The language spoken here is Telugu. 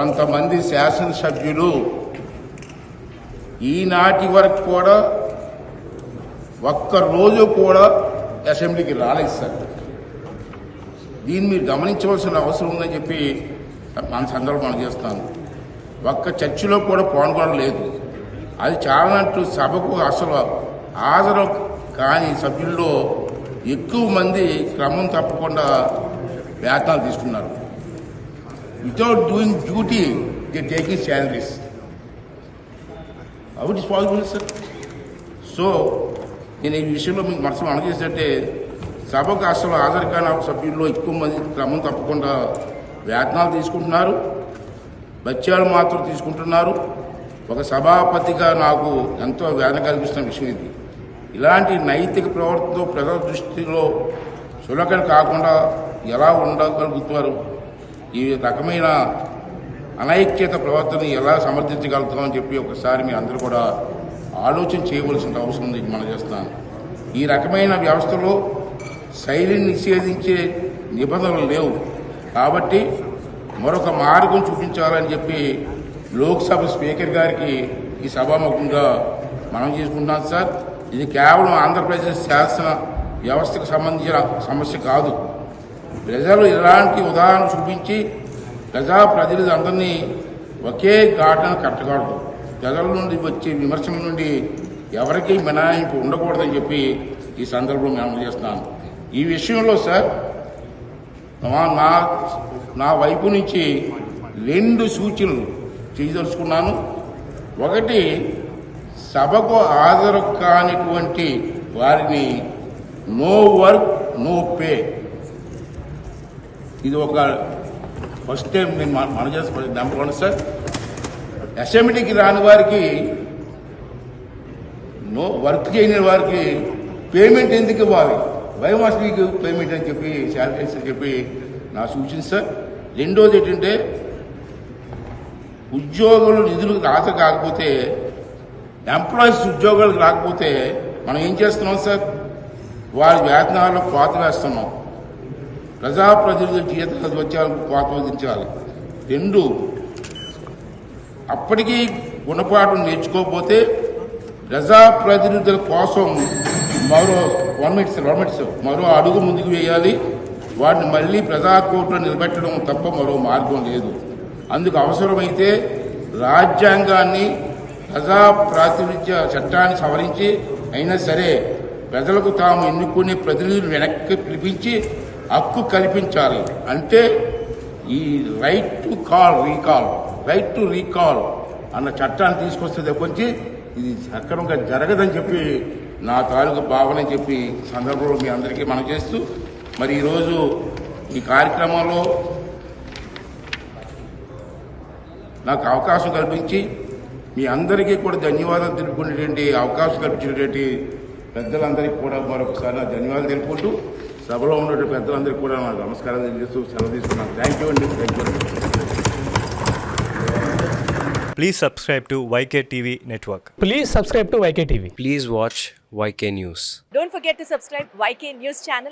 కొంతమంది శాసనసభ్యులు ఈనాటి వరకు కూడా ఒక్క రోజు కూడా అసెంబ్లీకి రాలేదు సార్. దీన్ని మీరు గమనించవలసిన అవసరం ఉందని చెప్పి మన సందర్భం మనం చేస్తాను. ఒక్క చర్చిలో కూడా పాల్గొనడం లేదు. అది చాలానట్టు సభకు అసలు హాజరు కాని సభ్యుల్లో ఎక్కువ మంది క్రమం తప్పకుండా వేతనాలు తీసుకున్నారు. Without doing duty they taking salaries out it is possible sir so నేను ఈ విషయంలో మీకు మనసు మనం చేసినట్టే సభకు అసలు హాజరు కాని సభ్యుల్లో ఎక్కువ మంది క్రమం తప్పకుండా వేతనాలు తీసుకుంటున్నారు బత్యాలు మాత్రం తీసుకుంటున్నారు ఒక సభాపతిగా నాకు ఎంతో వేదన కల్పిస్తున్న విషయం ఇది ఇలాంటి నైతిక ప్రవర్తనతో ప్రజల దృష్టిలో సులకలు కాకుండా ఎలా ఉండగలుగుతున్నారు ఈ రకమైన అనైక్యత ప్రవర్తన ఎలా సమర్థించగలుగుతామని చెప్పి ఒకసారి మీ అందరూ కూడా ఆలోచన చేయవలసిన అవసరం ఉంది. మనం చేస్తున్నాను ఈ రకమైన వ్యవస్థలో శైలిని నిషేధించే నిబంధనలు లేవు. కాబట్టి మరొక మార్గం చూపించాలని చెప్పి లోక్సభ స్పీకర్ గారికి ఈ సభాముఖంగా మనం చేసుకుంటున్నాం సార్. ఇది కేవలం ఆంధ్రప్రదేశ్ శాసన వ్యవస్థకు సంబంధించిన సమస్య కాదు. ప్రజలు ఇలాంటి ఉదాహరణ చూపించి ప్రజాప్రతినిధులందరినీ ఒకే ఘాటను కట్టకూడదు. ప్రజల నుండి వచ్చే విమర్శల నుండి ఎవరికీ మినహాయింపు ఉండకూడదని చెప్పి ఈ సందర్భంలో మేము చేస్తున్నాను ఈ విషయంలో సార్ నా నా వైపు నుంచి రెండు సూచనలు చేయదలుచుకున్నాను. ఒకటి సభకు హాజరు కానిటువంటి వారిని నో వర్క్ నో పే ఇది ఒక ఫస్ట్ టైం నేను మన మన చేసి నమ్మకం సార్ అసెంబ్లీకి రాని వారికి నో వర్క్ చేయని వారికి పేమెంట్ ఎందుకు ఇవ్వాలి? వై మస్ట్ మీకు పేమెంట్ అని చెప్పి శాలరీస్ అని చెప్పి నా సూచన సార్ రెండోది ఏంటంటే ఉద్యోగులు నిధులు రాత కాకపోతే ఎంప్లాయీస్ ఉద్యోగాలకు రాకపోతే మనం ఏం చేస్తున్నాం సార్ వారి వేతనాల్లో కోత వేస్తున్నాం. ప్రజాప్రతినిధుల జీతాలు వచ్చేందుకు కోత రెండు అప్పటికీ గుణపాఠం నేర్చుకోకపోతే ప్రజాప్రతినిధుల కోసం మరో గవర్నమెంట్స్ గవర్నమెంట్స్ మరో అడుగు ముందుకు వేయాలి. వాటిని మళ్ళీ ప్రజా కోర్టులో నిలబెట్టడం తప్ప మరో మార్గం లేదు. అందుకు అవసరమైతే రాజ్యాంగాన్ని ప్రజాప్రాతినిధ్య చట్టాన్ని సవరించి అయినా సరే ప్రజలకు తాము ఎన్నుకునే ప్రతినిధులు వెనక్కి పిలిపించి హక్కు కల్పించాలి. అంటే ఈ right to call recall right to recall అన్న చట్టాన్ని తీసుకొస్తే తప్పించి ఇది సక్రమంగా జరగదని చెప్పి నా తాలూకు భావన చెప్పి సందర్భంలో మీ అందరికీ మనం చేస్తూ మరి ఈరోజు ఈ కార్యక్రమంలో నాకు అవకాశం కల్పించి మీ అందరికీ కూడా ధన్యవాదాలు తెలుపుకునేటువంటి అవకాశం కల్పించినటువంటి పెద్దలందరికీ కూడా మరొకసారి నా ధన్యవాదాలు తెలుపుకుంటూ సభలో ఉన్నటువంటి పెద్దలందరికీ కూడా నాకు నమస్కారం తెలియజేస్తూ సెలవు తీసుకున్నాను థ్యాంక్ యూ అండి thank you Please subscribe to YK TV Network. Please subscribe to YK TV. Please watch YK News. Don't forget to subscribe YK News channel